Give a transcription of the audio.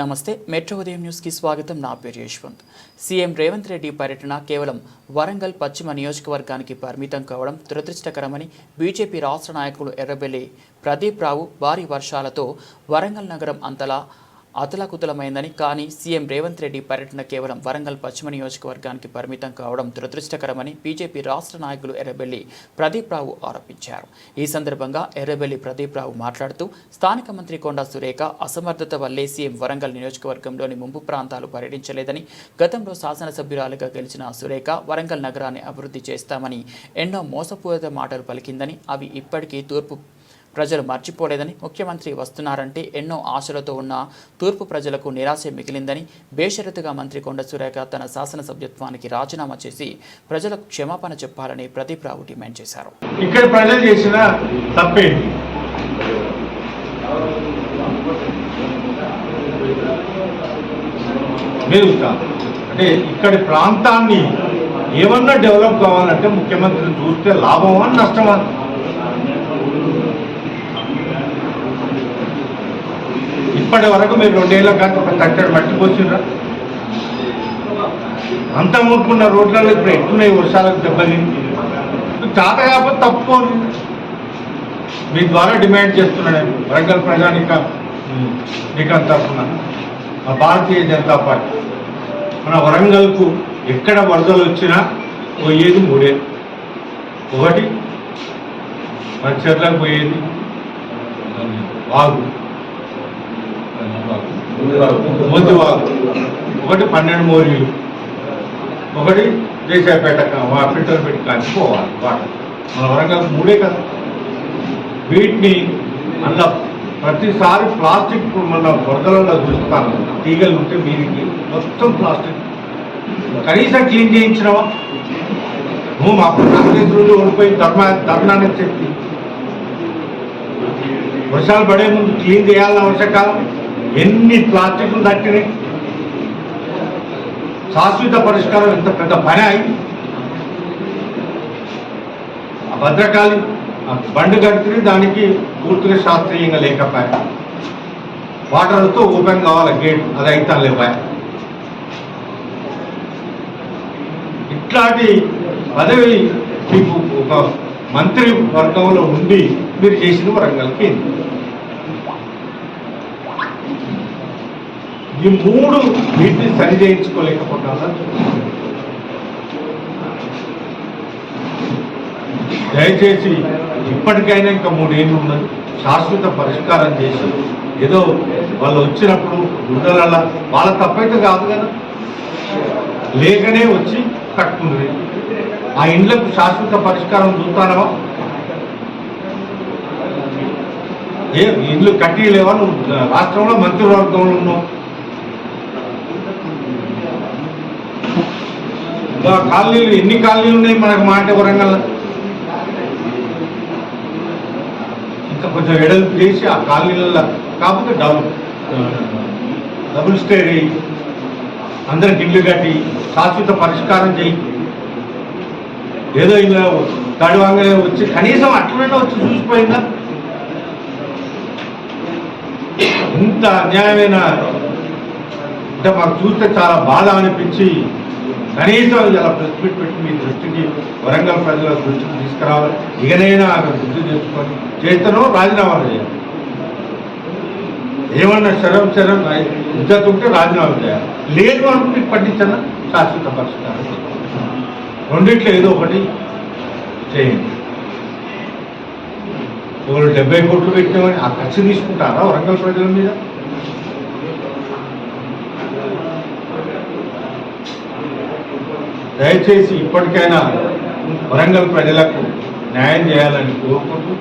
నమస్తే మెట్రో ఉదయం న్యూస్కి స్వాగతం. నా పేరు యశ్వంత్. సీఎం రేవంత్ రెడ్డి పర్యటన కేవలం వరంగల్ పశ్చిమ నియోజకవర్గానికి పరిమితం కావడం దురదృష్టకరమని బీజేపీ రాష్ట్ర నాయకులు ఎర్రబెల్లి ప్రదీప్ రావు భారీ వర్షాలతో వరంగల్ నగరం అంతలా అతలాకుతలమైందని కానీ సీఎం రేవంత్ రెడ్డి పర్యటన కేవలం వరంగల్ పశ్చిమ నియోజకవర్గానికి పరిమితం కావడం దురదృష్టకరమని బీజేపీ రాష్ట్ర నాయకులు ఎర్రబెల్లి ప్రదీప్ రావు ఆరోపించారు. ఈ సందర్భంగా ఎర్రబెల్లి ప్రదీప్ రావు మాట్లాడుతూ స్థానిక మంత్రి కొండా సురేఖ అసమర్థత వల్లే సీఎం వరంగల్ నియోజకవర్గంలోని ముంపు ప్రాంతాలు పర్యటించలేదని గతంలో శాసనసభ్యురాలుగా గెలిచిన సురేఖ వరంగల్ నగరాన్ని అభివృద్ధి చేస్తామని ఎన్నో మోసపూరిత మాటలు పలికిందని అవి ఇప్పటికీ తూర్పు ప్రజలు మర్చిపోలేదని ముఖ్యమంత్రి వస్తున్నారంటే ఎన్నో ఆశలతో ఉన్న తూర్పు ప్రజలకు నిరాశ మిగిలిందని బేషరతుగా మంత్రి కొండ సురేఖ తన శాసనసభ్యత్వానికి రాజీనామా చేసి ప్రజలకు క్షమాపణ చెప్పాలని ప్రదీప్ రావు డిమాండ్ చేశారు. ఇక్కడ ప్రజలు చేసిన తప్పేంటి? మీరు అంటే ఇక్కడి ప్రాంతాన్ని ఏమన్నా డెవలప్ కావాలంటే ముఖ్యమంత్రిని చూస్తే లాభమా నష్టమా? ఇప్పటి వరకు మీరు రెండేళ్ళ కాదు ఒక తట్టడు మట్టిపోతున్నారు అంత ముట్టుకున్న రోడ్లలో ఇప్పుడు ఎట్టున్నాయి వర్షాలకు దెబ్బతింది తాత కాకపోతే తప్పుకోండి మీ ద్వారా డిమాండ్ చేస్తున్నాను వరంగల్ ప్రజానిక నికం తరఫున మా భారతీయ జనతా పార్టీ. మన వరంగల్కు ఎక్కడ వరదలు వచ్చినా పోయేది మూడే. ఒకటి మన చెట్లకు పోయేది వాగు. ముందు ఒకటి పన్నెండు మోరీలు. ఒకటి దేశాపేట ఫిల్టర్ పెట్టి కానీ పోవాలి వాటర్ మన వరంగల్ మూడే కదా. వీటిని అలా ప్రతిసారి ప్లాస్టిక్ మన వరదలలో చూస్తాను తీగలు ఉంటే మీరికి మొత్తం ప్లాస్టిక్. కనీసం క్లీన్ చేయించినావా? నువ్వు మా కాంగ్రెస్ రోజు ఓడిపోయి ధర్మ ధర్నాన్ని చెప్పి వర్షాలు పడే ముందు క్లీన్ చేయాలని అవసరం కాదు. ఎన్ని ప్లాస్టిక్లు దక్కినాయి శాశ్వత పరిష్కారం ఎంత పెద్ద పని అయింది? ఆ భద్రకాళి బండి కడితే దానికి పూర్తిగా శాస్త్రీయంగా లేకపోయా వాటర్తో ఓపెన్ కావాలి గేట్ అది అయితే లేపాయ ఇట్లాంటి పదవి మీకు ఒక మంత్రి వర్గంలో ఉండి మీరు చేసిన వరంగల్కి ఈ మూడు వీటిని సరిచేయించుకోలేకపోతా దయచేసి ఇప్పటికైనా ఇంకా మూడేళ్ళు ఉన్నది. శాశ్వత పరిష్కారం చేసి ఏదో వాళ్ళు వచ్చినప్పుడు గుడ్డల వాళ్ళ తప్పైతే కాదు కదా. లేకనే వచ్చి కట్టుకుంది. ఆ ఇండ్లకు శాశ్వత పరిష్కారం చూస్తానవా? ఏ ఇండ్లు కట్టిలేవా? నువ్వు రాష్ట్రంలో మంత్రివర్గంలో ఉన్నావు. ఇంకా కాలనీలు ఎన్ని కాలనీలు ఉన్నాయి? మనకు మాట వరంగల్. ఇంకా కొంచెం ఎడలు చేసి ఆ కాలనీలలో కాకపోతే డబుల్ డబుల్ స్టేరీ అందరికి ఇల్లు కట్టి శాశ్వత పరిష్కారం చేయి. ఏదో ఇలా గడివంగలే వచ్చి కనీసం అట్లనే వచ్చి చూసిపోయిందా? ఇంత అన్యాయమైన అంటే మాకు చూస్తే చాలా బాధ అనిపించి కనీసం ఇలా ప్రెస్ మీట్ పెట్టి మీ దృష్టికి వరంగల్ ప్రజల దృష్టికి తీసుకురావాలి. ఇకనైనా ఆమె గుర్తు చేసుకొని చేతనో రాజీనామా చేయాలి. ఏమన్నా శరం శరం ఇజ్జత్ ఉంటే రాజీనామా చేయాలి. లేదు అనుకుంటే పట్టించిన శాశ్వత పరిష్కారం. రెండిట్లో ఏదో ఒకటి చేయండి. ఒకరు డెబ్బై కోట్లు పెట్టామని ఆ ఖర్చు తీసుకుంటారా వరంగల్ ప్రజల మీద? దయచేసి ఇప్పటికైనా వరంగల్ ప్రజలకు న్యాయం చేయాలని కోరుకుంటూ